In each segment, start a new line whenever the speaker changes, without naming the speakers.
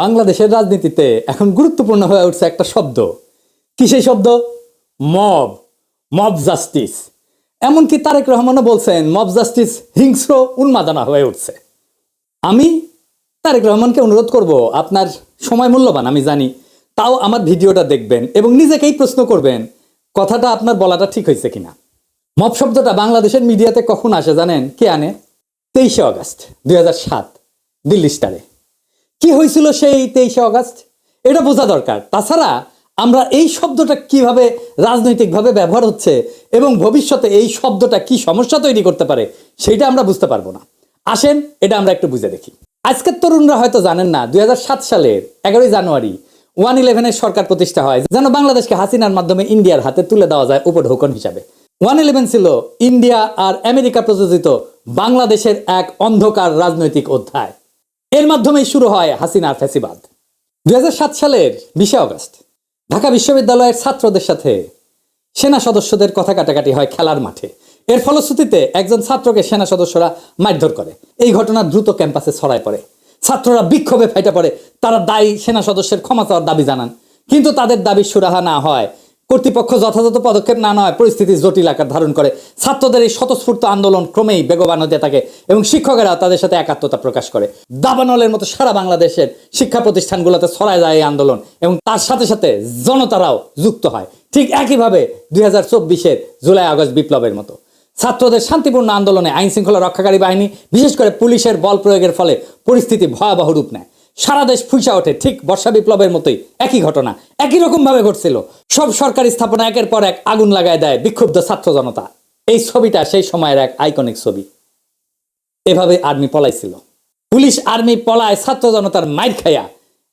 বাংলাদেশের রাজনীতিতে এখন গুরুত্বপূর্ণ হয়ে উঠছে একটা শব্দ। কি সেই শব্দ? Mob mob justice. এমনকি তারেক রহমানও বলছেন, মব জাস্টিস হিংস্র উন্মাদনা হয়ে উঠছে। আমি তারেক রহমানকে অনুরোধ করব, আপনার সময় মূল্যবান, আমি জানি। তাও আমার ভিডিওটা দেখবেন এবং নিজেকেই প্রশ্ন করবেন, কথাটা আপনার বলাটা ঠিক হয়েছে কিনা? মব শব্দটা বাংলাদেশের মিডিয়াতে কখন আসে জানেন? কে আনে? তেইশে আগস্ট, দুই সাত, দিল্লি স্টারে। কি হয়েছিল সেই তেইশে আগস্ট এটা বোঝা দরকার। তাছাড়া আমরা এই শব্দটা কীভাবে রাজনৈতিকভাবে ব্যবহার হচ্ছে এবং ভবিষ্যতে এই শব্দটা কি সমস্যা তৈরি করতে পারে সেটা আমরা বুঝতে পারব না। আসেন, এটা আমরা একটু বুঝে দেখি। আজকের তরুণরা হয়তো জানেন না, দুই হাজার সাত সালের এগারোই জানুয়ারি, ওয়ান ইলেভেনের সরকার প্রতিষ্ঠা হয়, যেন বাংলাদেশকে হাসিনার মাধ্যমে ইন্ডিয়ার হাতে তুলে দেওয়া যায় উপঢৌকন হিসাবে। ওয়ান ইলেভেন ছিল ইন্ডিয়া আর আমেরিকা প্রযোজিত বাংলাদেশের এক অন্ধকার রাজনৈতিক অধ্যায়। এর মাধ্যমেই শুরু হয় হাসিনার ফ্যাসিবাদ। দুই সালের বিশে আগস্ট, ঢাকা বিশ্ববিদ্যালয়ের ছাত্রদের সাথে সেনা সদস্যদের কথা কাটাকাটি হয় খেলার মাঠে। এর ফলশ্রুতিতে একজন ছাত্রকে সেনা সদস্যরা মারধর করে। এই ঘটনা দ্রুত ক্যাম্পাসে ছড়ায় পড়ে। ছাত্ররা বিক্ষোভে ফাইটা পড়ে। তারা দায়ী সেনা সদস্যের ক্ষমা চাওয়ার দাবি জানান। কিন্তু তাদের দাবি সুরাহা না হয় কর্তৃপক্ষ যথাযথ পদক্ষেপ না নেওয়ায় পরিস্থিতি জটিল আকার ধারণ করে। ছাত্রদের এই স্বতঃস্ফূর্ত আন্দোলন ক্রমেই বেগবান হতে থাকে এবং শিক্ষকেরা তাদের সাথে একাত্মতা প্রকাশ করে। দাবানলের মতো সারা বাংলাদেশের শিক্ষা প্রতিষ্ঠানগুলোতে ছড়ায় যায় এই আন্দোলন এবং তার সাথে সাথে জনতারাও যুক্ত হয়। ঠিক একইভাবে দুই হাজার চব্বিশের জুলাই আগস্ট বিপ্লবের মতো। ছাত্রদের শান্তিপূর্ণ আন্দোলনে আইন শৃঙ্খলা রক্ষাকারী বাহিনী, বিশেষ করে পুলিশের বল প্রয়োগের ফলে পরিস্থিতি ভয়াবহ রূপ নেয়। সারা দেশ ফুঁসা ওঠে। ঠিক বর্ষা বিপ্লবের মতোই। একই ঘটনা। একই রকম ভাবে ঘটছিল। সব সরকারি স্থাপনা একের পর এক আগুন লাগায় দেয় বিক্ষুব্ধ ছাত্র জনতা। এই ছবিটা সেই সময়ের এক আইকনিক ছবি। এভাবে আর্মি পলাইছিল। পুলিশ আর্মি পলায় ছাত্র জনতার মাইর খাইয়া।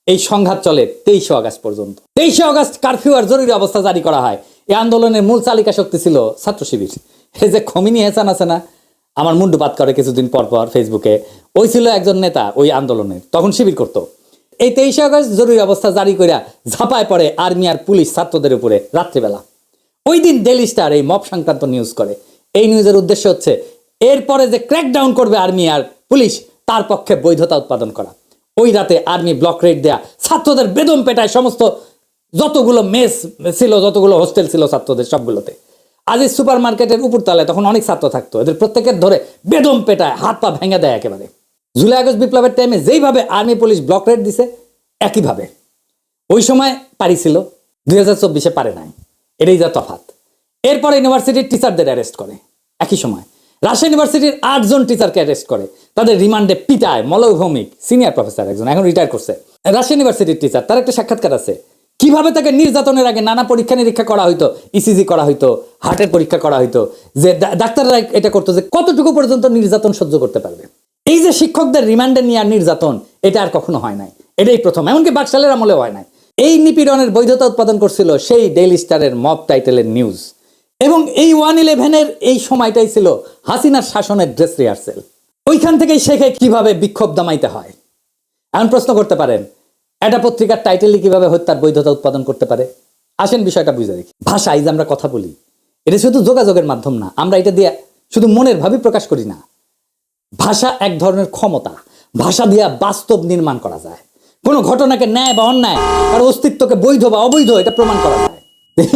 এই সংঘাত চলে তেইশে আগস্ট পর্যন্ত। তেইশে আগস্ট কারফিউ আর জরুরি অবস্থা জারি করা হয়। এই আন্দোলনের মূল চালিকা শক্তি ছিল ছাত্র শিবির এই যে খমিনি হেসান আছে না আমার মুন্ডুপাত করে কিছুদিন পর পর ফেসবুকে ওই ছিল একজন নেতা ওই আন্দোলনের, তখন শিবির করতো। এই তেইশে আগস্ট জরুরি অবস্থা জারি করিয়া ঝাঁপায় পড়ে আর্মি আর পুলিশ ছাত্রদের উপরে রাত্রিবেলা। ওই দিন ডেলি স্টার এই মব সংক্রান্ত নিউজ করে। এই নিউজের উদ্দেশ্য হচ্ছে, এরপরে যে ক্র্যাকডাউন করবে আর্মি আর পুলিশ, তার পক্ষে বৈধতা উৎপাদন করা। ওই রাতে আর্মি ব্লক রেড দেয়া, ছাত্রদের বেদম পেটায় সমস্ত যতগুলো মেস ছিল, যতগুলো হোস্টেল ছিল ছাত্রদের সবগুলোতে। আজ সুপার মার্কেটের উপরতলায় তখন অনেক ছাত্র থাকতো। এদের প্রত্যেকের ধরে বেদম পেটায়, হাত পা ভেঙে দেয় একেবারে। জুলাই আগস্ট বিপ্লবের টাইমে যেইভাবে আর্মি পুলিশ ব্লক রেড দিছে, একইভাবে। ওই সময় পারিছিল দুই হাজার চব্বিশে পারে নাই। এটাই যা তফাত এরপর ইউনিভার্সিটির টিচারদের অ্যারেস্ট করে, একই সময়। রাজশাহী ইউনিভার্সিটির আটজন টিচারকে অ্যারেস্ট করে। তাদের রিমান্ডে পিটায়, মলভৌমিক সিনিয়র প্রফেসর একজন, এখন রিটায়ার করছে। রাজশাহী ইউনিভার্সিটির টিচার তার একটা সাক্ষাৎকার আছে। কীভাবে তাকে নির্যাতনের আগে নানা পরীক্ষা নিরীক্ষা করা হইতো ইসিজি করা হইতো, হার্টের পরীক্ষা করা হইতো, যে ডাক্তাররা এটা করতো যে কতটুকু পর্যন্ত নির্যাতন সহ্য করতে পারবে। এই যে শিক্ষকদের রিমান্ডে নেওয়ার নির্যাতন, এটা আর কখনো হয় নাই। এটাই প্রথম, এমনকি বাকশালের আমলেও হয় নাই। এই নিপীড়নের বৈধতা উৎপাদন করছিল সেই ডেইলি স্টারের মব টাইটেলের নিউজ এবং এই ওয়ান ইলেভেনের এই সময়টাই ছিল হাসিনার শাসনের ড্রেস রিহার্সেল ওইখান থেকেই শেখে কীভাবে বিক্ষোভ দমাইতে হয়। এমন প্রশ্ন করতে পারেন একটা পত্রিকার টাইটেলই কীভাবে হত্যার বৈধতা উৎপাদন করতে পারে? আসেন বিষয়টা বুঝে দেখি। ভাষা এই যে আমরা কথা বলি, এটা শুধু যোগাযোগের মাধ্যম না, আমরা এটা দিয়ে শুধু মনের ভাবই প্রকাশ করি না। ভাষা এক ধরনের ক্ষমতা, ভাষা দিয়া বাস্তব নির্মাণ করা যায়। কোনো ঘটনাকে ন্যায় বা অন্যায় তার অস্তিত্বকে বৈধ বা অবৈধ, এটা প্রমাণ করা যায়।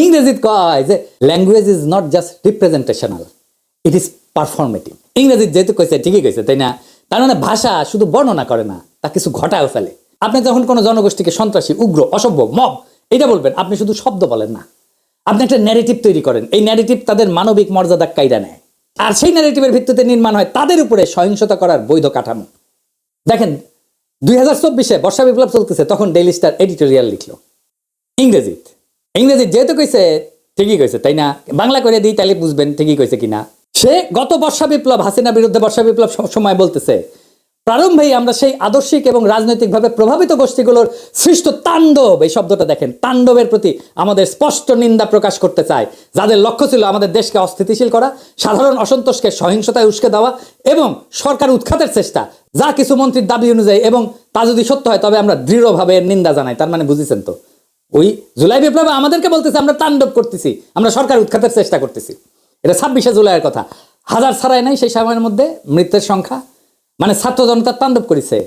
ইংরেজিত কয় যে language is not just representational it is performative ইংরেজিত যেহেতু কইছে, ঠিকই কইছে, তাই না? তার মানে ভাষা শুধু বর্ণনা করে না, তা কিছু ঘটায়ও ফেলে। আপনি যখন কোনো জনগোষ্ঠীকে সন্ত্রাসী, উগ্র, অসভ্য, মব, এটা বলবেন, আপনি শুধু শব্দ বলেন না। আপনি একটা ন্যারেটিভ তৈরি করেন। এই ন্যারেটিভ তাদের মানবিক মর্যাদা কায়দা নেয়। আর সেই ন্যারেটিভের ভিত্তিতে নির্মাণ হয় তাদের উপরে সহিংসতা করার বৈধ কাঠামো। দেখেন, দুই হাজার চব্বিশে বর্ষা বিপ্লব চলতেছে, তখন ডেইলি স্টার এডিটোরিয়াল লিখলো। ইংরেজিত। ইংরেজিত যেহেতু কইছে, ঠিকই কইছে, তাই না? বাংলা করে দিই তাহলে বুঝবেন ঠিকই কইছে কিনা। সে গত বর্ষা বিপ্লব হাসিনা বিরুদ্ধে বর্ষা বিপ্লব সব সময় বলতেছে প্রারম্ভেই আমরা সেই আদর্শিক এবং রাজনৈতিকভাবে প্রভাবিত গোষ্ঠীগুলোর সৃষ্ট তাণ্ডব, এই শব্দটা দেখেন, তাণ্ডবের প্রতি আমাদের স্পষ্ট নিন্দা প্রকাশ করতে চাই যাদের লক্ষ্য ছিল আমাদের দেশকে অস্থিতিশীল করা, সাধারণ অসন্তোষকে সহিংসতায় উস্কে দেওয়া এবং সরকার উৎখাতের চেষ্টা, যা কিছু মন্ত্রীর দাবি অনুযায়ী এবং তা যদি সত্য হয়, তবে আমরা দৃঢ়ভাবে নিন্দা জানাই। তার মানে বুঝেছেন তো? ওই জুলাই বিপ্লবে আমাদেরকে বলতেছে, আমরা তাণ্ডব করতেছি, আমরা সরকার উৎখাতের চেষ্টা করতেছি। এটা ছাব্বিশে জুলাইয়ের কথা। হাজার ছাড়াই নাই সেই সময়ের মধ্যে, মৃতের সংখ্যা। মানে ছাত্র জনতার তাণ্ডব করেছে।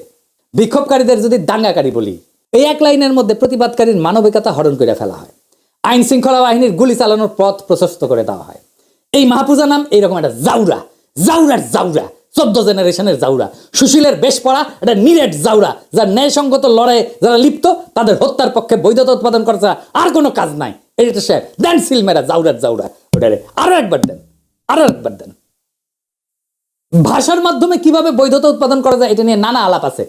বিক্ষোভকারীদের যদি দাঙ্গাকারী বলি, এই এক লাইনের মধ্যে প্রতিবাদকারীর মানবিকতা হরণ করে ফেলা হয়। আইন শৃঙ্খলা বাহিনীর গুলি চালানোর পথ প্রশস্ত করে দেওয়া হয়। এই মাহফুজা নাম এইরকম একটা জাউরা, জাউরার জাউরা, চোদ্দ জেনারেশনের জাউরা। সুশীলের বেশ পড়া একটা নিরেট জাউরা, যার ন্যায়সঙ্গত লড়াইয়ে যারা লিপ্ত, তাদের হত্যার পক্ষে বৈধতা উৎপাদন করা আর কোনো কাজ নাই। এটা সে দেন সিলমেরা জাউরার জাউরা। ওটারে আরও একবার দেন, আরও একবার দেন। ভাষার মাধ্যমে কীভাবে বৈধতা উৎপাদন করা যায় এটা নিয়ে নানা আলাপ আছে।